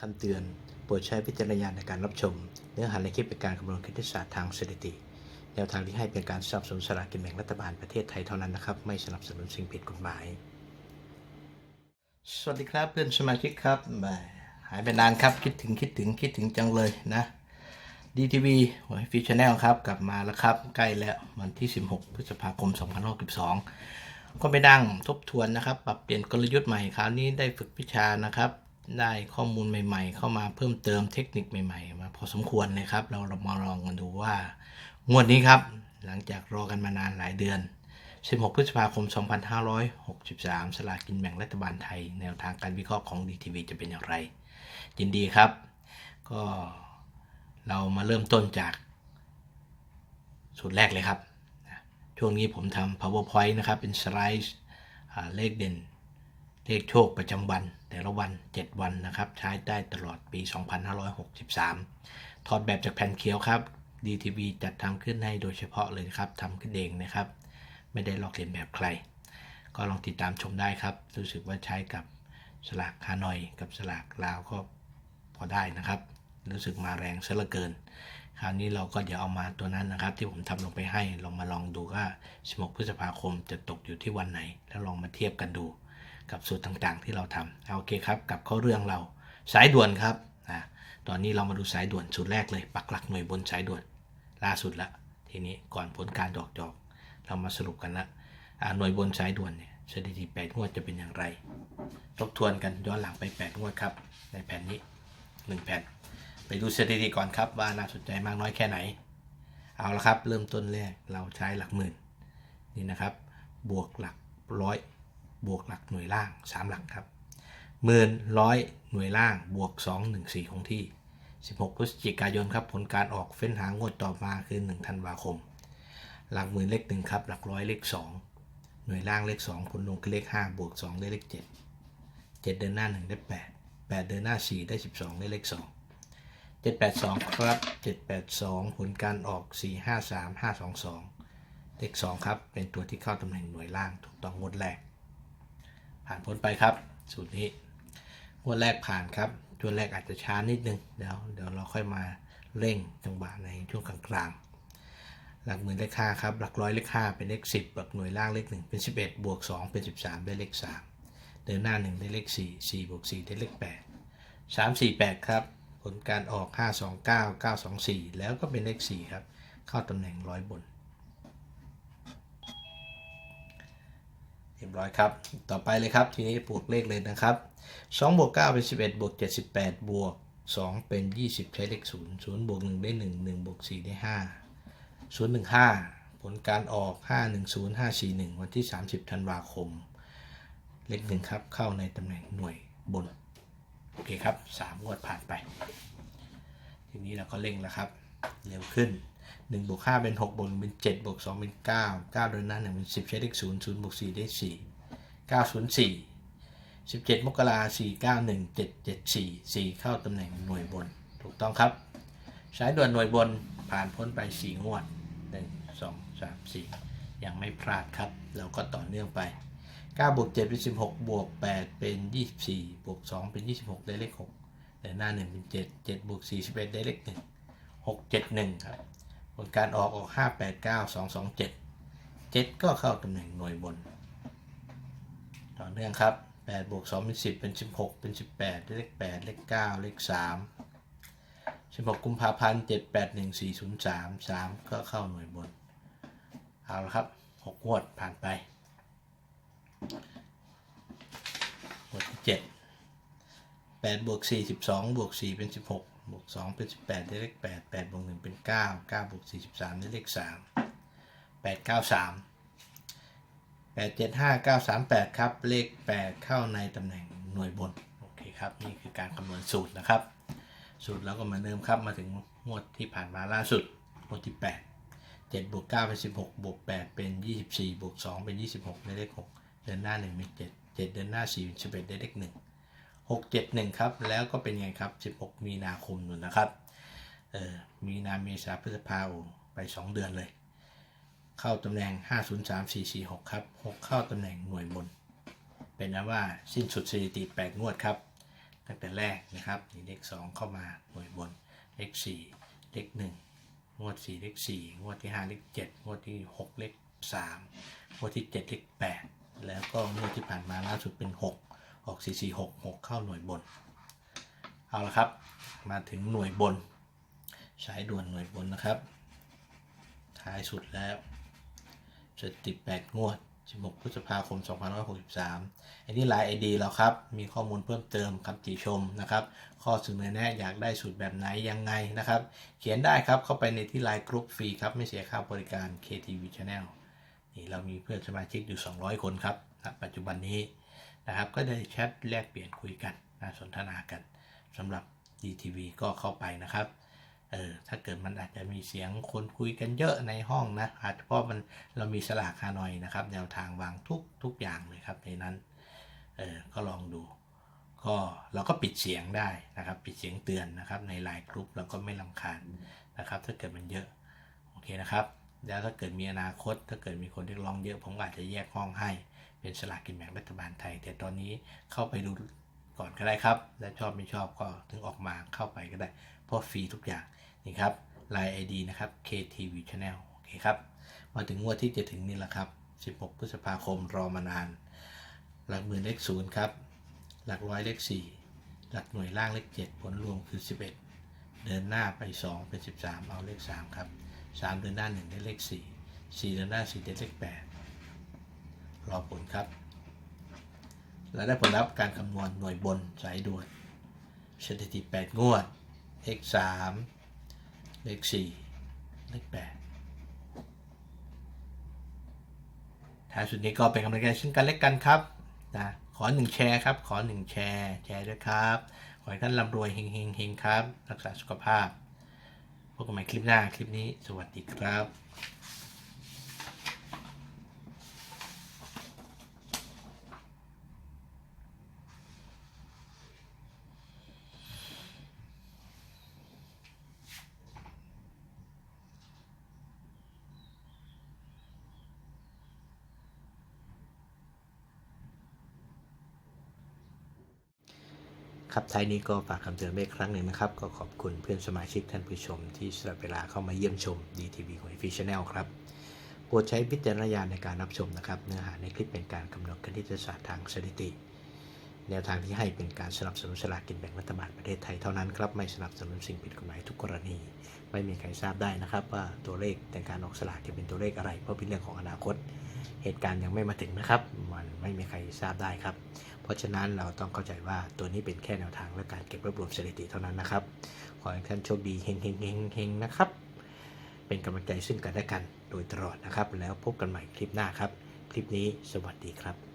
คำเตือน โปรดใช้วิจารณญาณในการรับชม เนื้อหาในคลิปเป็นการคำนวณคณิตศาสตร์ทางสถิติ แนวทางที่ให้เป็นการสนับสนุนสลากกินแบ่งรัฐบาลประเทศไทยเท่านั้นนะครับ ไม่สนับสนุนสิ่งผิดกฎหมาย สวัสดีครับเพื่อนสมาชิกครับหายไปนานครับคิดถึงคิดถึงคิดถึงจังเลยนะดีทีวีฟิชแนลครับกลับมาแล้วครับ ใกล้แล้ววันที่ 16 พฤษภาคม 2562ก็ไปนั่งทบทวนนะครับ ปรับเปลี่ยนกลยุทธ์ใหม่คราวนี้ได้ฝึกวิชานะครับ ได้ข้อมูลใหม่ๆ เข้ามาเพิ่มเติมเทคนิคใหม่ๆ มาพอสมควรเลยครับ เราเรามาลองกันดูว่างวดนี้ครับ หลังจากรอกันมานานหลายเดือน 16 พฤษภาคม 2563 สลากกินแบ่งรัฐบาลไทย แนวทางการวิเคราะห์ของ DTV จะเป็นอย่างไร ยินดีครับ ก็เรามาเริ่มต้นจากสูตรแรกเลยครับ ช่วงนี้ผมทำ powerpoint นะครับ เป็นสไลด์เลขเด่น เลขโชคประจำวัน แต่ละวัน 7 วันนะครับ ใช้ได้ตลอดปี 2563 ถอดแบบจากแผ่นเขียวครับ DTV จัดทำขึ้นให้โดยเฉพาะเลยครับทำขึ้นเองนะครับ ไม่ได้ลอกเลียนแบบใคร ก็ลองติดตามชมได้ครับ รู้สึกว่าใช้กับสลากฮานอยกับสลากลาวก็พอได้นะครับ รู้สึกมาแรงซะเหลือเกิน คราวนี้เราก็เดี๋ยวเอามาตัวนั้นนะครับ ที่ผมทำลงไปให้ลองมาลองดูว่า16พฤษภาคมจะตกอยู่ที่วันไหน แล้วลองมาเทียบกันดู กับสูตรต่างๆ ที่เราทำเอาโอเคครับกับข้าเรื่องเราสายด่วนครับอะตอนนี้เรามาดูสายด่วนสูตรแรกเลย ปักหลักหน่วยบนสายด่วนล่าสุดละ ทีนี้ก่อนผลการดอกจอก เรามาสรุปกันละหน่วยบนสายด่วนเนี่ยสถิติ8งวดจะเป็นอย่างไร ทบทวนกันย้อนหลังไป8งวดครับ ในแผ่นนี้ 1 แผ่น ไปดูสถิติก่อนครับว่าน่าสนใจมากน้อยแค่ไหน เอาละครับ เริ่มต้นแรกเราใช้หลักหมื่นนี่นะครับ บวกหลักร้อย บวกหลักหน่วยล่าง 3 หลักครับหมื่นร้อยหน่วยล่างบวก 2 1 4 คงที่ 16 พฤศจิกายนครับผลการออกเฟ้นหางวดต่อมาคือ 1 ธันวาคม หลักหมื่นเลขหนึ่งครับหลักร้อยเลข 2 หน่วยล่างเลข 2 ผลลงคือเลข 5 บวก 2 ได้เลข 7 7 เดินหน้า 1 ได้ 8 8 เดินหน้า 4 ได้ 12 ได้เลข 2 782 ครับ 782 ผลการออก 4 5 3 5 2 2 เลข 2 ครับ เป็นตัวที่เข้าตำแหน่งหน่วยล่างถูกต้องงวดแรก ผ่านพ้นไปครับ สูตรนี้งวดแรกผ่านครับช่วงแรกอาจจะช้านิดนึงเดี๋ยวเดี๋ยวเราค่อยมาเร่งจังหวะในช่วงกลางๆ หลักหมื่นเลข5ครับหลักร้อยเลข5เป็นเลข10หลักหน่วยล่างเลข1เป็น 11 บวก 2 เป็น 13 ได้เลข 3 เดินหน้า 1 ได้เลข 4 4บวก4ได้เลข 8 3 4 8 ครับ ผลการออก 5 2 9 9 2 4 แล้วก็เป็นเลข 4 ครับ เข้าตำแหน่งร้อยบน เรียบร้อยครับ ต่อไปเลยครับ ทีนี้บวกเลขเลยนะครับ2บวก9เป็น 11บวก78 บวก 2 เป็น 20 ใช้เลข 0 0บวก1ได้ 1 1บวก4ได้ 5 0 1 5 ผลการออก 5 1 0 5 4 1 วันที่ 30 ธันวาคม เลข 1 ครับ เข้าในตำแหน่งหน่วยบน โอเคครับ3งวดผ่านไป ทีนี้เราก็เร่งแล้วครับ เร็วขึ้น 1บวก5เป็น6บวก1เป็น7บวก2เป็น9 9เดินหน้า1เป็น10 ใช้เลข0 0บวก4ได้ 4 9 0 4 17 มกรา4 9 1 7 7 4 4 เข้าตำแหน่งหน่วยบน ถูกต้องครับใช้ด่วนหน่วยบนผ่านพ้นไป 4 งวด 1 2 3 4 ยังไม่พลาดครับ เราก็ต่อเนื่องไป 9 บวก 7 เป็น 16 บวก 8 เป็น 24 บวก 2 เป็น 26 ได้เลข6เดินหน้า 1 เป็น 7 7 บวก 4 11 ได้เลข 1 6 7 1 ครับ ผลการออกออก5 8 9 2 2 7 7ก็เข้าตำแหน่งหน่วยบน ต่อเนื่องครับ8บวก2เป็น10เป็น16เป็น18ได้เลข8เลข9เลข3 16กุมภาพันธ์7 8 1 4 0 3 3ก็เข้าหน่วยบน เอาละครับ6งวดผ่านไปงวดที่7 8บวก4 12บวก4เป็น16บ วก2เป็น 18 ได้เลข8 8บวก1เป็น 9 9บวก43 ได้เลข 3 8 9 3 8 7 5 9 3 8 ครับ เลข 8 เข้าในตำแหน่งหน่วยบน โอเคครับ นี่คือการคำนวณสูตรนะครับ สูตรแล้วก็มาเดิมครับมาถึงงวดที่ผ่านมาล่าสุดงวดที่ 8 7บวก9เป็น 16บวก8เป็น 24บวก2เป็น 26 ได้เลข 6 เดินหน้า 1 เป็น 7 7 เดินหน้า 4 เป็น 11 ได้เลข 1 6 7 1 ครับ แล้วก็เป็นไงครับ 16 มีนาคมนู่นนะครับเออมีนาเมษาพฤษภาคมไป 2 เดือนเลย เข้าตำแหน่ง 503446 ครับ 6 เข้าตำแหน่งหน่วยบน เป็นนะว่าสิ้นสุดสถิติ 8 งวดครับ ตั้งแต่แรกนะครับนี่เลข2 เข้ามาหน่วยบน เลข4เลข1งวด4เลข4งวดที่5เลข7งวดที่6เลข3งวดที่7เลข8แล้วก็งวดที่ผ่านมาล่าสุดเป็น 6 ออก4 4 6 6 เข้าหน่วยบน เอาละครับ มาถึงหน่วยบน ใช้ด่วนหน่วยบนนะครับ ท้ายสุดแล้วสถิติ8งวด 16 พฤษภาคม 2563 อันนี้ไลน์ไอดีแล้วครับ มีข้อมูลเพิ่มเติมคำติชมนะครับ ข้อเสนอแนะอยากได้สูตรแบบไหนยังไงนะครับ เขียนได้ครับเข้าไปในที่ไลน์กรุ๊ปฟรีครับ ไม่เสียค่าบริการ KTV Channel นี่เรามีเพื่อนสมาชิกอยู่ 200 คนครับณปัจจุบันนี้นะครับ ก็ได้แชทแลกเปลี่ยนคุยกันนะสนทนากันสำหรับ DTV ก็เข้าไปนะครับเออถ้าเกิดมันอาจจะมีเสียงคนคุยกันเยอะในห้องนะอาจจะเพราะมันเรามีสลากฮานอยนะครับ แนวทางวางทุกทุกอย่างเลยครับในนั้นเออก็ลองดู ก็เราก็ปิดเสียงได้นะครับ ปิดเสียงเตือนนะครับ ในไลน์กรุ๊ปเราก็ไม่ลำคาญนะครับ ถ้าเกิดมันเยอะ โอเคนะครับ แล้วถ้าเกิดมีอนาคต ถ้าเกิดมีคนเรียกร้องเยอะ ผมอาจจะแยกห้องให้ เป็นสลากกินแบ่งรัฐบาลไทย แต่ตอนนี้เข้าไปดูก่อนก็ได้ครับ และชอบไม่ชอบก็ถึงออกมาเข้าไปก็ได้ เพราะฟรีทุกอย่างนี่ครับ Line ID นะครับ KTV Channel โอเคครับ มาถึงงวดที่จะถึงนี่แหละครับ 16 พฤษภาคมรอมานาน หลักหมื่นเลขศูนย์ครับ หลักร้อยเลข4 หลักหน่วยล่างเลข 7 ผลรวมคือ 11 เดินหน้าไป 2 เป็น 13 เอาเลข 3 ครับ 3เดินหน้า1ได้เลข4 4เดินหน้า4ได้เลข8รอผลครับและได้ผลลัพธ์การคำนวณหน่วยบนสายด่วนสถิติ8งวดเลข3เลข4เลข8ท้ายสุดนี้ก็เป็นกำลังใจซึ่งกันและกันครับนะขอหนึ่งแชร์ครับ ขอหนึ่งแชร์ แชร์ด้วยครับ ขอให้ท่านร่ำรวยเฮงเฮงเฮงครับ รักษาสุขภาพ พบกันใหม่คลิปหน้าคลิปนี้ สวัสดีครับ ครับท้ายนี้ก็ฝากคำเตือนไว้อีกครั้งหนึ่งนะครับ ก็ขอบคุณเพื่อนสมาชิกท่านผู้ชม ที่สละเวลาเข้ามาเยี่ยมชม DTV ของฟิชแนลครับโปรดใช้วิจารณญาณในการรับชมนะครับ เนื้อหาในคลิปเป็นการคำนวณคณิตศาสตร์ทางสถิติ แนวทางที่ให้เป็นการสนับสนุนสลากกินแบ่งรัฐบาลประเทศไทยเท่านั้นครับไม่สนับสนุนสิ่งผิดกฎหมายทุกกรณี ไม่มีใครทราบได้นะครับ ว่าตัวเลขในการออกสลากจะเป็นตัวเลขอะไร เพราะเป็นเรื่องของอนาคต เหตุการณ์ยังไม่มาถึงนะครับ มันไม่มีใครทราบได้ครับ เพราะฉะนั้นเราต้องเข้าใจว่าตัวนี้เป็นแค่แนวทางและการเก็บรวบรวมสถิติเท่านั้นนะครับ ขอให้ท่านโชคดีเฮงเฮงเฮงเฮงนะครับ เป็นกำลังใจซึ่งกันและกันโดยตลอดนะครับ แล้วพบกันใหม่คลิปหน้าครับ คลิปนี้สวัสดีครับ